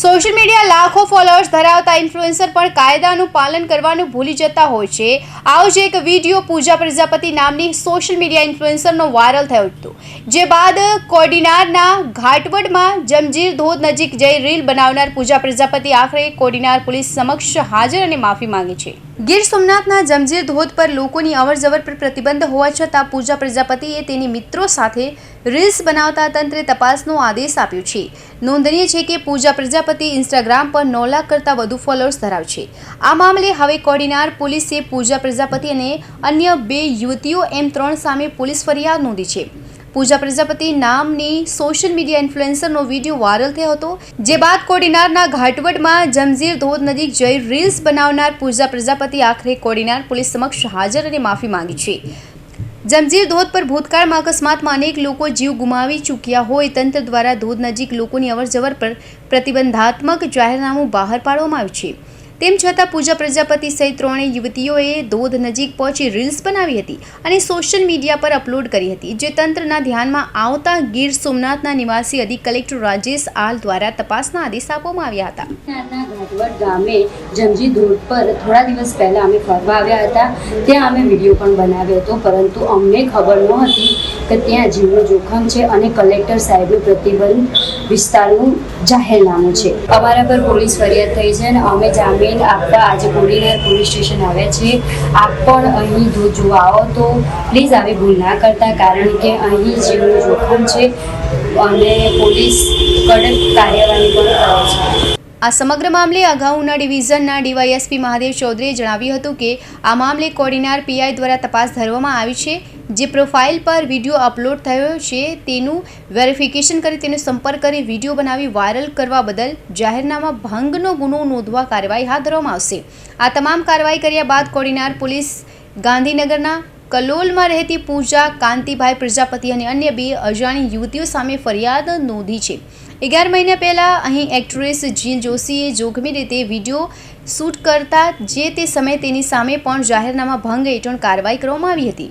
Social media લાખો followers ધરાવતા influencer પણ કાયદાનું પાલન કરવાનું ભૂલી જતા હોય છે. આવો જ એક વીડિયો પૂજા પ્રજાપતિ નામની સોશિયલ મીડિયા ઇન્ફ્લુએન્સરનો વાયરલ થયો હતો. જે બાદ કોડીનારના ઘાટવડમાં જમજીર ધોધ નજીક જઈ રીલ બનાવનાર પૂજા પ્રજાપતિ આખરે કોડીનાર પોલીસ સમક્ષ હાજર અને માફી માંગી છે. ગીર સોમનાથના જમજીર ધોધ પર લોકોની અવરજવર પર પ્રતિબંધ હોવા છતાં પૂજા પ્રજાપતિએ તેની મિત્રો સાથે રીલ્સ બનાવતા તંત્રે તપાસનો આદેશ આપ્યો છે. નોંધનીય છે કે પૂજા પ્રજાપતિ ઇન્સ્ટાગ્રામ પર નવ લાખ કરતાં વધુ ફોલોઅર્સ ધરાવે છે આ મામલે હવે કોડીનાર પોલીસે પૂજા પ્રજાપતિ અને અન્ય બે યુવતીઓ એમ ત્રણ સામે પોલીસ ફરિયાદ નોંધી છે. પૂજા પ્રજાપતિ નામની સોશિયલ મીડિયા ઇન્ફ્લુએન્સરનો વીડિયો વાયરલ થયો હતો, જે બાદ કોડીનારના ઘાટવડમાં જમઝીર ધોધ નજીક જઈ રીલ્સ બનાવનાર પૂજા પ્રજાપતિ આખરે કોડીનાર પોલીસ સમક્ષ હાજર અને માફી માંગી છે. જમજીર ધોધ પર ભૂતકાળમાં અકસ્માતમાં અનેક લોકો જીવ ગુમાવી ચૂક્યા હોય, તંત્ર દ્વારા ધોધ નજીક લોકોની અવરજવર પર પ્રતિબંધાત્મક જાહેરનામું બહાર પાડવામાં આવ્યું છે. તેમ છતાં પૂજા પ્રજાપતિ સહિત ત્રણેય યુવતીઓએ ધોધ નજીક પહોંચી રીલ્સ બનાવી હતી અને સોશિયલ મીડિયા પર અપલોડ કરી હતી, જે તંત્રના ધ્યાનમાં આવતા ગીર સોમનાથના નિવાસી અધિક કલેક્ટર રાજેશ આલ દ્વારા તપાસના આદેશ આપવામાં આવ્યા હતા. ગામે જમજી ધોધ પર થોડા દિવસ પહેલા અમે ફરવા આવ્યા હતા. ત્યાં અમે વીડિયો પણ બનાવ્યો હતો, પરંતુ અમને ખબર નહોતી કે ત્યાં જીવનું જોખમ છે અને કલેક્ટર સાહેબનું પ્રતિબંધ વિસ્તારનું જાહેરનામું છે. અમારા પર પોલીસ ફરિયાદ થઈ છે અને અમે જામીન આપવા આજે કોડીનાર પોલીસ સ્ટેશન આવ્યા છે. આપ પણ અહીં જો જોવા આવો તો પ્લીઝ આવી ભૂલ ના કરતા, કારણ કે અહીં જીવનું જોખમ છે અને પોલીસ કડક કાર્યવાહી પણ કરે છે. આ સમગ્ર મામલે અગાઉના ડિવિઝનના ડીવાયએસપી મહાદેવ ચૌધરીએ જણાવ્યું હતું કે આ મામલે કોર્ડિનાર પીઆઈ દ્વારા તપાસ ધરવામાં આવી છે. જે પ્રોફાઇલ પર વીડિયો અપલોડ થયો છે, તેનું વેરિફિકેશન કરી તેનો સંપર્ક કરી વીડિયો બનાવી વાયરલ કરવા બદલ જાહેરનામા ભંગનો ગુનો નોંધવા કાર્યવાહી હાથ ધરવામાં આવશે. આ તમામ કાર્યવાહી કર્યા બાદ કોડીનાર પોલીસ ગાંધીનગરના કલોલમાં રહેતી પૂજા, કાંતિભાઈ પ્રજાપતિ અને અન્ય બે અજાણી યુવતીઓ સામે ફરિયાદ નોંધી છે. અગિયાર મહિના પહેલાં અહીં એક્ટ્રેસ જીલ જોશીએ જોખમી રીતે વીડિયો શૂટ કરતા જે તે સમયે તેની સામે પણ જાહેરનામા ભંગ હેઠળ કાર્યવાહી કરવામાં આવી હતી.